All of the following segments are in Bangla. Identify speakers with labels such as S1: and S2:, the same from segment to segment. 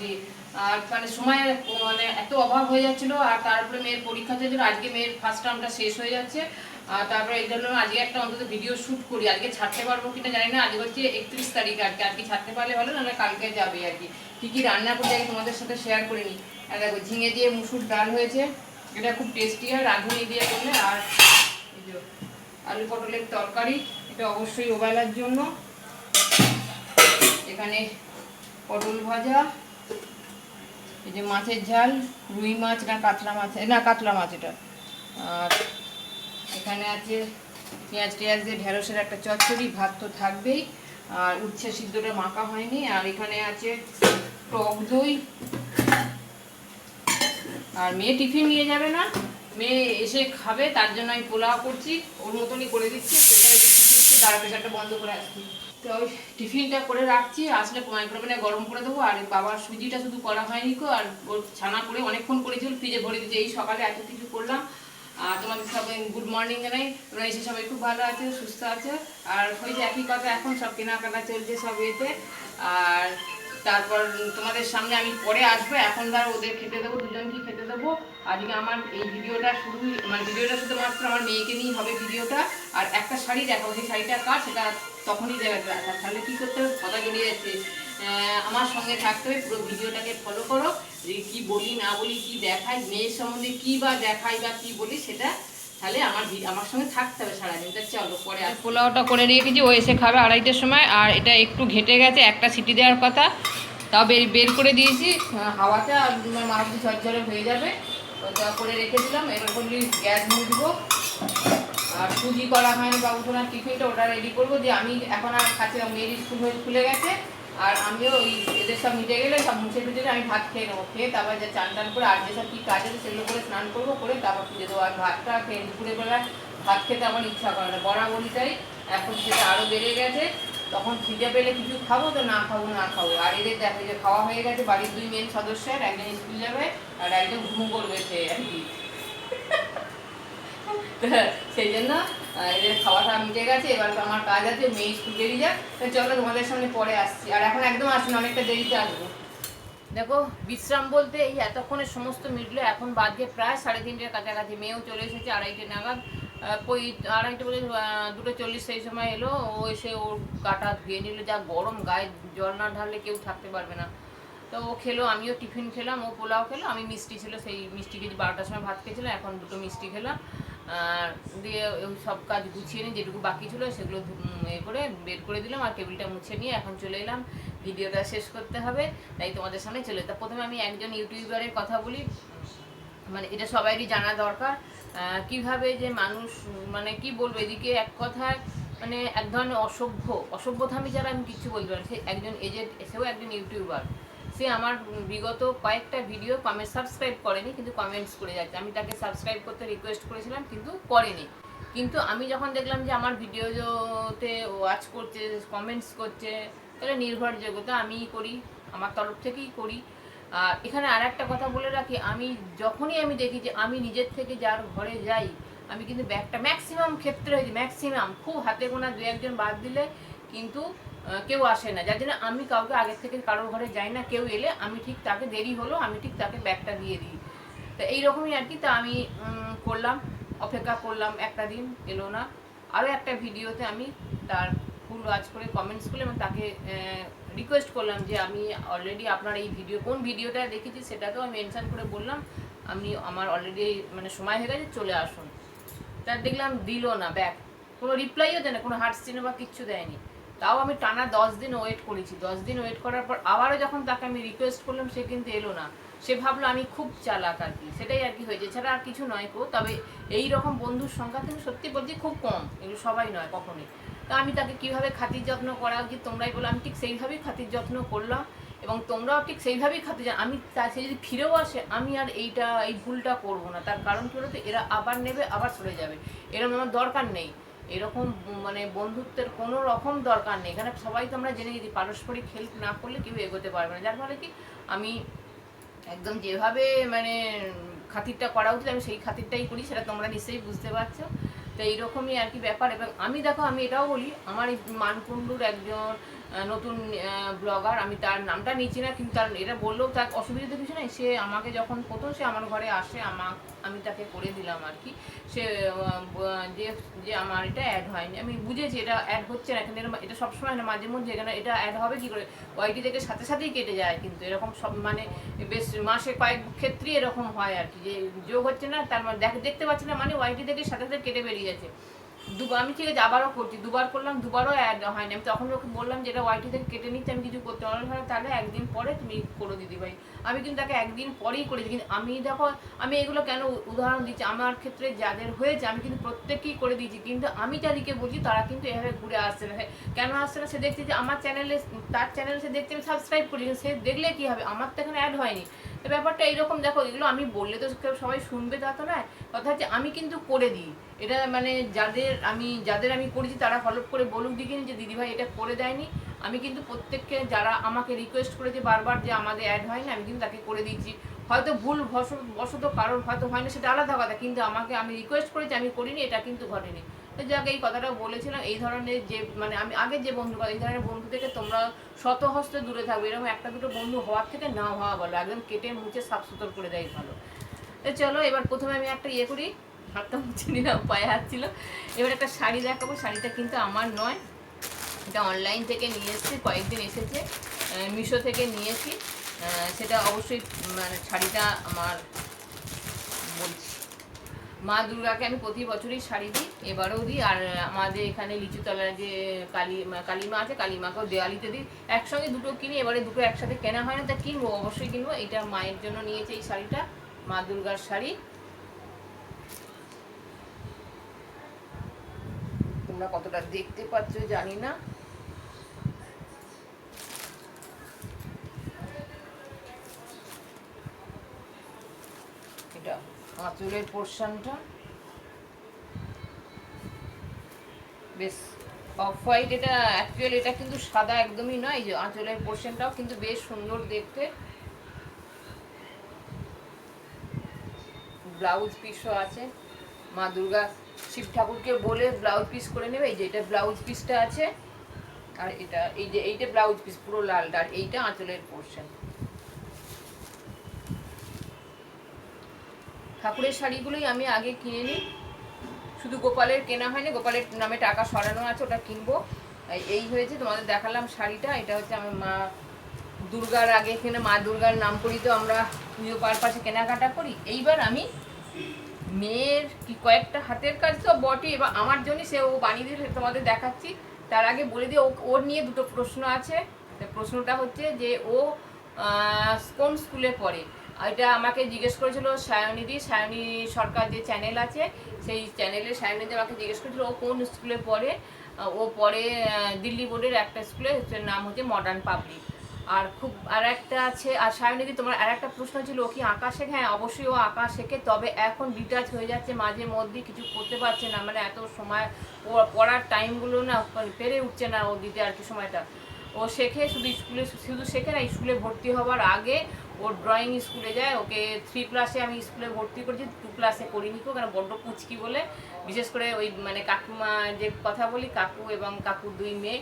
S1: দিয়ে আর মানে সময় মানে এত অভাব হয়ে যাচ্ছিল, আর তারপরে মেয়ের পরীক্ষা চলছিল আজকে মেয়ের ফার্স্ট টার্মটা শেষ হয়ে যাচ্ছে। আর তারপরে এই জন্য আজকে একটা অন্তত ভিডিও শ্যুট করি। আজকে ছাড়তে পারব কিনা জানি না, আজকে হচ্ছে একত্রিশ তারিখ আর কি আজকে ছাড়তে পারলে ভালো, নাহলে কালকে যাবে আর কি। কী কী রান্না করতে তোমাদের সাথে শেয়ার করে নিই। আর দেখো, ঝিঙে দিয়ে মুসুর ডাল হয়েছে। এটা খুব টেস্টি হয়, রাঁধুনি দিয়ে করলে। আর আলু পটলের তরকারি, এটা অবশ্যই ওবেলার জন্য। এখানে পটল ভাজা। এই যে মাছের ঝাল, রুই মাছ না কাতলা মাছ? না, কাতলা মাছ এটা। আর এখানে আছে পেঁয়াজ টেয়াজ দিয়ে ঢেঁড়সের একটা চচ্চড়ি, ভাত তো থাকবেই। আর উচ্ছে সিদ্ধটা মাখা হয়নি। আর এখানে আছে টক দই। আর মেয়ে টিফিন নিয়ে যাবে না। মেয়ে এসে খাবে, তার জন্য আমি পোলাও করছি। ওর মতনই করে দিচ্ছি। দিচ্ছি, তারা প্রেশারটা বন্ধ করে আসছি। তো ওই টিফিনটা করে রাখছি, আসলে মাইক্রোওভেনে গরম করে দেবো, আর বাবার সুজিটা শুধু করা হয়নি কো আর ওর ছানা করে অনেকক্ষণ করেছিল, ফ্রিজে ভরে দিচ্ছে এই সকালে এত কিছু করলাম। আর তোমাদের সবাই গুড মর্নিং জানাই। এসে সবাই খুব ভালো আছে, সুস্থ আছে। আর ওই যে একই কথা, এখন সব কেনাকাটা চলছে সব এতে। আর তারপর তোমাদের সামনে আমি পরে আসব, এখন ধর ওদের খেতে দেবো, দুজনকে খেতে দেবো। আজকে আমার এই ভিডিওটা শুধু মানে ভিডিওটা শুধুমাত্র আমার মেয়েকে নিয়েই হবে ভিডিওটা। আর একটা শাড়ি দেখাবো, সেই শাড়িটা কার? সেটা তখনই দেবে তাহলে কী করতে হবে? কথা জড়িয়ে যাচ্ছে। আমার সঙ্গে থাকতে হবে। পুরো ভিডিওটাকে ফলো করো। যে কি বলি, না বলি, কি দেখাই, মেয়ের সম্বন্ধে কি বা দেখাই বা কি বলি, সেটা তাহলে আমার আমার সঙ্গে থাকতে হবে সারাদিন। তা চলো, পরে আর পোলাওটা করে রেখেছি ও এসে খাবে আড়াইটার সময়। আর এটা একটু ঘেটে গেছে। একটা সিটি দেওয়ার কথা। তাও বের বের করে দিয়েছি। হাওয়াতে আর মারুতি ঝরঝরে হয়ে যাবে। ওটা করে রেখেছিলাম এরকম গ্যাস মুছবো আর সুজি করা হয়নি বাবু সোনার টিফিনটা ওটা রেডি করব। যে আমি এখন আর খাচ্ছি না মেয়ের স্কুল হয়ে খুলে গেছে। আর আমিও ওই এদের সব মিটে গেলে সব মুছে টুছে আমি ভাত খেয়ে নেব। খেয়ে তারপর যে চান টান করে আর যেসব কী কাজ আছে সেগুলো করে স্নান করব, করে তারপর পুজো দেবো। আর ভাতটা খেয়ে দুপুরে বেলা ভাত খেতে আমার ইচ্ছা করে না। বরাবরিটাই এখন সেটা আরও বেড়ে গেছে। তখন খিদে পেলে কিছু খাব তো না খাব না খাব। আর এদের দেখো যে খাওয়া হয়ে গেছে, বাড়ির দুই মেন সদস্যের, একজন স্কুল যাবে আর একজন ঘুম করবে সে আর কি। সেই জন্য খাওয়াটা মিটে গেছে, এবার তো আমার কাজ আছে, মেয়ে স্কুল বেরিয়ে যাক। চলো তোমাদের সামনে পরে আসছি। আর এখন একদম আসুন অনেকটা দেরিতে আসব। দেখো, বিশ্রাম বলতে এই এতক্ষণের সমস্ত মিটলো, এখন বাজে প্রায় সাড়ে তিনটের কাছাকাছি। মেয়েও চলে এসেছে আড়াইটে নাগাদ। পই আড়াইটে বলে দুটো চল্লিশ সেই সময় এলো। ও এসে ওর কাটা ধুয়ে নিল, যা গরম, গায়ে জল না ঢাললে কেউ থাকতে পারবে না। তো ও খেলো, আমিও টিফিন খেলাম, ও পোলাও খেলো, আমি মিষ্টি ছিল, সেই মিষ্টি কেজি বারোটার সময় ভাত খেয়েছিলাম, এখন দুটো মিষ্টি খেলাম। দিয়ে সব কাজ গুছিয়ে নিয়ে যেটুকু বাকি ছিল সেগুলো এ করে বের করে দিলাম আর টেবিলটা মুছে নিয়ে এখন চলে এলাম। ভিডিওটা শেষ করতে হবে, তাই তোমাদের সামনে চলে তা প্রথমে আমি একজন ইউটিউবারের কথা বলি। মানে এটা সবাইরই জানা দরকার। কীভাবে যে মানুষ মানে কি বলব, এদিকে এক কথায় মানে এক ধরনের অসভ্য অসভ্যতামি যারা আমি কিছু বলতে পারি সে একজন এজেন্ট সেও একজন ইউটিউবার। সে আমার বিগত কয়েকটা ভিডিও কমেন্ট সাবস্ক্রাইব করেনি, কিন্তু কমেন্টস করে যাচ্ছে। আমি তাকে সাবস্ক্রাইব করতে রিকোয়েস্ট করেছিলাম, কিন্তু করেনি। কিন্তু আমি যখন দেখলাম যে আমার ভিডিওতে ওয়াচ করছে কমেন্টস করছে, তাহলে নির্ভরযোগ্যতা আমিই করি, আমার তরফ থেকেই করি। আর এখানে আর একটা কথা বলে রাখি, আমি যখনই আমি দেখি যে আমি নিজের থেকে যার ঘরে যাই, আমি কিন্তু ব্যাগটা ম্যাক্সিমাম ক্ষেত্রে হয়েছি ম্যাক্সিমাম খুব হাতে গোনা দু একজন বাদ দিলে, কিন্তু কেউ আসে না। যার জন্য আমি কাউকে আগে থেকে কারোর ঘরে যাই না, কেউ এলে আমি ঠিক তাকে দেরি হলো, আমি ঠিক তাকে ব্যাগটা দিয়ে দিই। তো এইরকমই আর কি, তা আমি করলাম, অপেক্ষা করলাম একটা দিন, এলো না। আরও একটা ভিডিওতে আমি তার ফুল ওয়াচ করে কমেন্টস করলাম এবং তাকে রিকোয়েস্ট করলাম যে আমি অলরেডি আপনার এই ভিডিও, কোন ভিডিওটা দেখেছি সেটাকেও আমি মেনশন করে বললাম, আমি আমার অলরেডি মানে সময় হয়ে গেছে, চলে আসুন। তার দেখলাম দিল না ব্যাগ। কোনো রিপ্লাইও দেয় না, কোনো হার্ট সিনে বা কিচ্ছু দেয়নি। তাও আমি টানা দশ দিন ওয়েট করেছি। দশ দিন ওয়েট করার পর আবারও যখন তাকে আমি রিকোয়েস্ট করলাম, সে কিন্তু এলো না। সে ভাবলো আমি খুব চালাক আর কি। সেটাই আর কি হয়েছে। এছাড়া আর কিছু নয় কো তবে এই রকম বন্ধুর সংখ্যা কিন্তু সত্যি বলছি খুব কম। এগুলো সবাই নয় কখনোই। তা আমি তাকে কীভাবে খাতির যত্ন করা উচিত তোমরাই বলো, আমি ঠিক সেইভাবেই খাতির যত্ন করলাম এবং তোমরাও ঠিক সেইভাবেই খাতির যত্ন- আমি তা সে যদি ফিরেও আসে, আমি আর এইটা এই ভুলটা করব না। তার কারণ কী হলো তো এরা আবার নেবে, আবার চলে যাবে। এরকম আমার দরকার নেই। এরকম মানে বন্ধুত্বের কোনো রকম দরকার নেই। এখানে সবাই তো আমরা জেনে গেছি, পারস্পরিক হেল্প না করলে কেউ এগোতে পারবে না। যার ফলে কি, আমি একদম যেভাবে মানে খাতিরটা করা উচিত, আমি সেই খাতিরটাই করি, সেটা তোমরা নিশ্চয়ই বুঝতে পারছ। তো এইরকমই আর কি ব্যাপার। এবং আমি দেখো, আমি এটাও বলি, আমার মানকুণ্ডুর একজন নতুন ব্লগার আমি তার নামটা নিচ্ছি না, কিন্তু তার এটা বললেও তার অসুবিধা তো কিছু নেই। সে আমাকে যখন প্রথম সে আমার ঘরে আসে আমা আমি তাকে করে দিলাম আর কি। সে যে যে আমার এটা অ্যাড হয়নি। আমি বুঝেছি এটা অ্যাড হচ্ছে না এরম- এটা সবসময় না, মাঝে মধ্যে এখানে এটা অ্যাড হবে কি করে? ওয়াইটি থেকে সাথে সাথেই কেটে যায়, কিন্তু এরকম সব মানে বেশ মাসে কয়েক ক্ষেত্রেই এরকম হয় আর কি। যে যোগ হচ্ছে না, তার মানে দেখ- দেখতে পাচ্ছি না মানে ওয়াইটি থেকে সাথে সাথে কেটে বেরিয়ে যাচ্ছে। দুবার আমি ঠিক আছে, আবারও করছি। দুবার করলাম, দুবারও অ্যাড হয়নি। আমি তখন ওকে বললাম যে, এটা ওয়াইটি থেকে কেটে নিচ্ছে, আমি কিছু করতে পারব না। তাহলে একদিন পরে তুমি করো দিদি ভাই আমি কিন্তু তাকে একদিন পরেই করে দিই কিন্তু আমি দেখো, আমি এগুলো কেন উদাহরণ দিচ্ছি? আমার ক্ষেত্রে যাদের হয়েছে, আমি কিন্তু প্রত্যেককেই করে দিয়েছি, কিন্তু আমি যাদেরকে বলছি, তারা কিন্তু এভাবে ঘুরে আসছে না। কেন আসছে না? সে দেখছে যে, আমার চ্যানেলে তার চ্যানেলে সে দেখছে, আমি সাবস্ক্রাইব করি সে দেখলে কী হবে? আমার তো এখানে অ্যাড হয়নি। তো ব্যাপারটা এইরকম, দেখো, এগুলো আমি বললে তো সবাই শুনবে, তা তো নয়। কথা হচ্ছে আমি কিন্তু করে দিই। এটা মানে যাদের আমি যাদের আমি করেছি তারা ফলো করে বলুক দিকে যে দিদিভাই এটা করে দেয়নি। আমি কিন্তু প্রত্যেককে যারা আমাকে রিকোয়েস্ট করেছে বারবার যে আমাদের অ্যাড হয়নি, আমি কিন্তু তাকে করে দিয়েছি। হয়তো ভুল বশ- বশত কারণ হয়তো হয় না সেটা আলাদা কথা, কিন্তু আমাকে আমি রিকোয়েস্ট করেছি, আমি করিনি, এটা কিন্তু ঘটেনি। যাকে এই কথাটা বলেছিলাম, এই ধরনের যে মানে আমি আগে যে বন্ধু এই ধরনের বন্ধু থেকে তোমরা শত হস্তে দূরে থাকবে এরকম একটা দুটো বন্ধু হওয়ার থেকে না হওয়া ভালো, একদম কেটে মুছে সাফ সুতর করে দেয় ভালো। তো চলো, এবার প্রথমে আমি একটা ইয়ে করি, হাতটা মুছে নিলাম, পায়ে হাত ছিল। এবার একটা শাড়ি দেখাবো, শাড়িটা কিন্তু আমার নয়। এটা অনলাইন থেকে নিয়ে এসেছি, কয়েকদিন এসেছে। মিশো থেকে নিয়েছি। সেটা অবশ্যই মানে শাড়িটা আমার মা দুর্গাকে আমি প্রতি বছরই শাড়ি দিই, এবারেও দিই, আর আমাদের এখানে লিচুতলার যে কালী কালীমা আছে, কালীমাকেও দেওয়ালিতে দিই। একসঙ্গে দুটো কিনি, এবারে দুটো একসাথে কেনা হয় না, তা কিনবো, অবশ্যই কিনবো। এটা মায়ের জন্য নিয়েছে এই শাড়িটা, মা দুর্গার শাড়ি। তোমরা কতটা দেখতে পাচ্ছ জানি না এটা আঁচলের পোর্শনটা বেশ অফ হোয়াইট এটা অ্যাকচুয়াল এটা কিন্তু সাদা একদমই নয় যে আঁচলের পোর্শনটাও কিন্তু বেশ সুন্দর দেখতে। ব্লাউজ পিসও আছে। মা দুর্গা শিব ঠাকুরকে বলে ব্লাউজ পিস করে নেবে, এই যে এটা ব্লাউজ পিসটা আছে। আর এটা, এই যে এইটা ব্লাউজ পিস পুরো লালটা, আর এইটা আঁচলের পোর্শন ঠাকুরের শাড়িগুলোই আমি আগে কিনে নিই। শুধু গোপালের কেনা হয়নি, গোপালের নামে টাকা সরানো আছে, ওটা কিনবো। এই- হয়েছে, তোমাদের দেখালাম শাড়িটা, এটা হচ্ছে আমার মা দুর্গার আগে এখানে মা দুর্গার নাম করি তো আমরা পুজো পারপাসে কেনাকাটা করি। এইবার আমি মেয়ের কি কয়েকটা হাতের কাজ তো বটে, এবার আমার জন্য সে ও বানিয়ে দিয়ে তোমাদের দেখাচ্ছি। তার আগে বলে দিয়ে ওর নিয়ে দুটো প্রশ্ন আছে। প্রশ্নটা হচ্ছে যে ও কোন স্কুলে পড়ে? এটা আমাকে জিজ্ঞেস করেছিল সায়নিদি সায়নী সরকার যে চ্যানেল আছে, সেই চ্যানেলে সায়নিদি আমাকে জিজ্ঞেস করেছিল, ও কোন স্কুলে পড়ে? ও পড়ে দিল্লি বোর্ডের একটা স্কুলে নাম হচ্ছে মডার্ন পাবলিক আর খুব আর একটা আছে, আর সায়নিদি তোমার আর একটা প্রশ্ন ছিল, ও কি আঁকা শেখে হ্যাঁ অবশ্যই ও আঁকা শেখে তবে এখন ডিটাচ হয়ে যাচ্ছে মাঝে মধ্যে কিছু করতে পারছে না। মানে এত সময় পড়ার টাইমগুলো না পেরে উঠছে না ও দিতে আর কি সময়টা। ও শেখে, শুধু স্কুলে শুধু শেখে না স্কুলে ভর্তি হওয়ার আগে ওর ড্রয়িং স্কুলে যায়, ওকে থ্রি ক্লাসে আমি স্কুলে ভর্তি করেছি টু ক্লাসে করিনি কো কারণ বড্ড পুচকি বলে। বিশেষ করে ওই মানে কাকুমা যে কথা বলি, কাকু এবং কাকুর দুই মেয়ে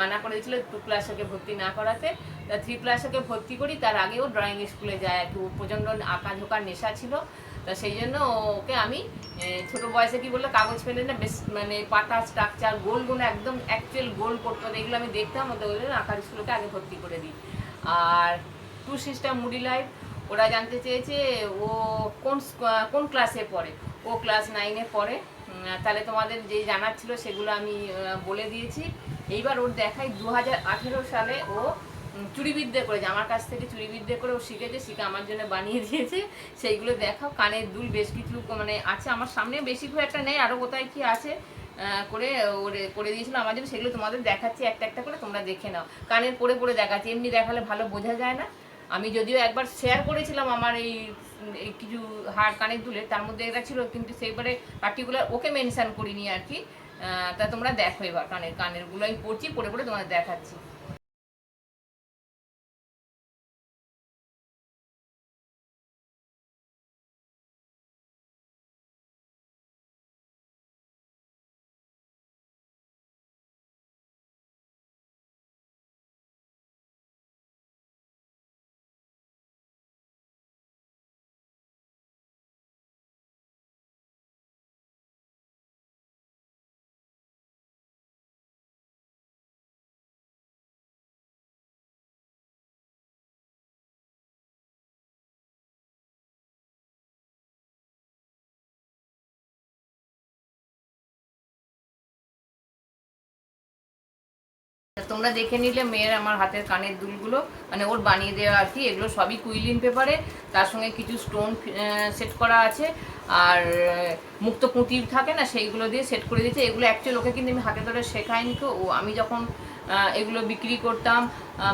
S1: মানা করে দিয়েছিল টু ক্লাস ওকে ভর্তি না করাতে। তা থ্রি ক্লাস ওকে ভর্তি করি, তার আগেও ড্রয়িং স্কুলে যায় ও প্রচণ্ড আঁকা ঝোঁকার নেশা ছিল। তা সেই জন্য ওকে আমি ছোট বয়সে কি বলল, কাগজ পেলে না বেশ মানে পাতা স্ট্রাকচার গোল গোলগুলো একদম অ্যাকচুয়াল গোল করতে এগুলো আমি দেখতাম ওদের আঁকার স্কুলকে আগে ভর্তি করে দিই। আর টু সিস্টার মুডি লাইফ ওরা জানতে চেয়েছে ও কোন কোন ক্লাসে পড়ে। ও ক্লাস নাইনে পড়ে। তাহলে তোমাদের যে জানার ছিল সেগুলো আমি বলে দিয়েছি। এইবার ওর দেখাই দু হাজার আঠেরো সালে ও চুরিবিদ্যা করেছে। আমার কাছ থেকে চুরিবিদ্যা করে ও শিখেছে, শিখে আমার জন্য বানিয়ে দিয়েছে। সেইগুলো দেখাও। কানের দুল বেশ কিছু মানে আছে। আমার সামনে বেশি খুব একটা নেই আরও কোথায় কি আছে করে ওরে, করে দিয়েছিল আমার জন্য। সেগুলো তোমাদের দেখাচ্ছি, একটা একটা করে তোমরা দেখে নাও। কানের পরে পরে দেখাচ্ছি। এমনি দেখালে ভালো বোঝা যায় না। আমি যদিও একবার শেয়ার করেছিলাম আমার এই কিছু হার কানের দুলের তার মধ্যে এটা ছিল, কিন্তু সেইবারে পার্টিকুলার ওকে মেনশান করিনি আর কি। তা তোমরা দেখো এবার কানের কানেরগুলো আমি পড়ছি পরে পড়ে তোমাদের দেখাচ্ছি। তোমরা দেখে নিলে মেয়ের আমার হাতের কানের দুলগুলো মানে ওর বানিয়ে দেওয়া আর কি, এগুলো সবই কুইলিন পেপারে। তার সঙ্গে কিছু স্টোন সেট করা আছে। আর মুক্ত পুঁতি থাকে না, সেইগুলো দিয়ে সেট করে দিয়েছে। এগুলো অ্যাকচুয়ালি ওকে কিন্তু আমি হাতে ধরে শেখাইনি তো। ও, আমি যখন এগুলো বিক্রি করতাম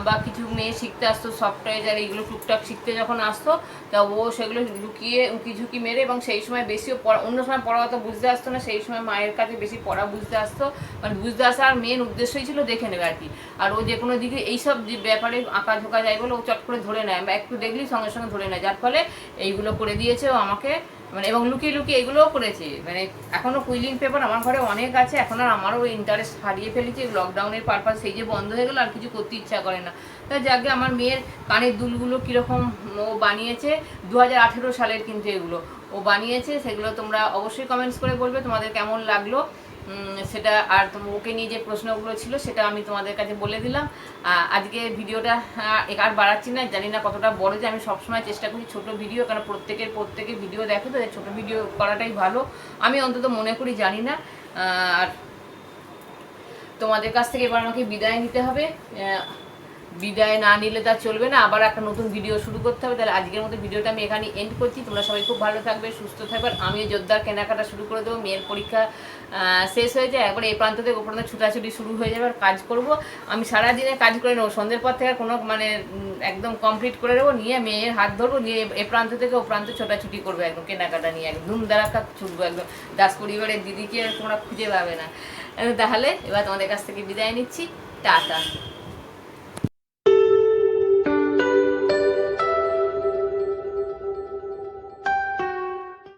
S1: বা কিছু মেয়ে শিখতে আসতো সফটওয়্যার আর এইগুলো টুকটাক শিখতে যখন আসতো, তা ও সেগুলো লুকিয়ে উঁকি ঝুঁকি মেরে এবং সেই সময় বেশিও পড়া, অন্য সময় পড়া অত বুঝতে আসতো না, সেই সময় মায়ের কাছে বেশি পড়া বুঝতে আসতো। মানে বুঝতে আসার মেন উদ্দেশ্যই ছিল দেখে নেবে আর কি। আর ও যে কোনো দিকে এইসব যে ব্যাপারে আঁকা ঝোঁকা যায় বলে ও চট করে ধরে নেয় বা একটু দেখলেই সঙ্গে সঙ্গে ধরে নেয়। যার ফলে এইগুলো করে দিয়েছে ও আমাকে। মানে এবং লুকিয়ে লুকিয়ে এগুলোও করেছি। মানে এখনও কুইলিং পেপার আমার ঘরে অনেক আছে, এখন আর আমারও ইন্টারেস্ট হারিয়ে ফেলেছি লকডাউনের পারপাস সেই যে বন্ধ হয়ে গেলো, আর কিছু করতে ইচ্ছা করে না। তা যাকে আমার মেয়ের কানের দুলগুলো কীরকম ও বানিয়েছে দু হাজার আঠেরো সালের কিন্তু এগুলো ও বানিয়েছে, সেগুলো তোমরা অবশ্যই কমেন্টস করে বলবে, তোমাদের কেমন লাগল? সেটা আর ওকে নিয়ে যে প্রশ্নগুলো ছিল সেটা আমি তোমাদের কাছে বলে দিলাম। আজকে ভিডিওটা আর বাড়াচ্ছি না, জানি না কতটা বড় যে আমি সবসময় চেষ্টা করি ছোট ভিডিও, কারণ প্রত্যেকের প্রত্যেকের ভিডিও দেখো তো ছোটো ভিডিও করাটাই ভালো। আমি অন্তত মনে করি জানি না আর তোমাদের কাছ থেকে এবার আমাকে বিদায় নিতে হবে। বিদায় না নিলে তা চলবে না, আবার একটা নতুন ভিডিও শুরু করতে হবে। তাহলে আজকের মতো ভিডিওটা আমি এখানে এন্ড করছি। তোমরা সবাই খুব ভালো থাকবে, সুস্থ থাকবে। আমিও জোরদার কেনাকাটা শুরু করে দেবো। মেয়ের পরীক্ষা শেষ হয়ে যায়, একবার এই প্রান্ত থেকে ও প্রান্ত ছুটাছুটি শুরু হয়ে যাবে। আর কাজ করব। আমি সারাদিনে কাজ করে নেব। সন্ধ্যের পর থেকে কোনো মানে একদম কমপ্লিট করে নেব। নিয়ে মেয়ের হাত ধরবো। নিয়ে এ প্রান্ত থেকে ও প্রান্ত ছোটাছুটি করব একদম, কেনাকাটা নিয়ে একদম। ধুম ধারাক্কা ছুটবো একদম। দাস পরিবারের দিদিকে তোমরা খুঁজে পাবে না। তাহলে এবার তোমাদের কাছ থেকে বিদায় নিচ্ছি। টাটা।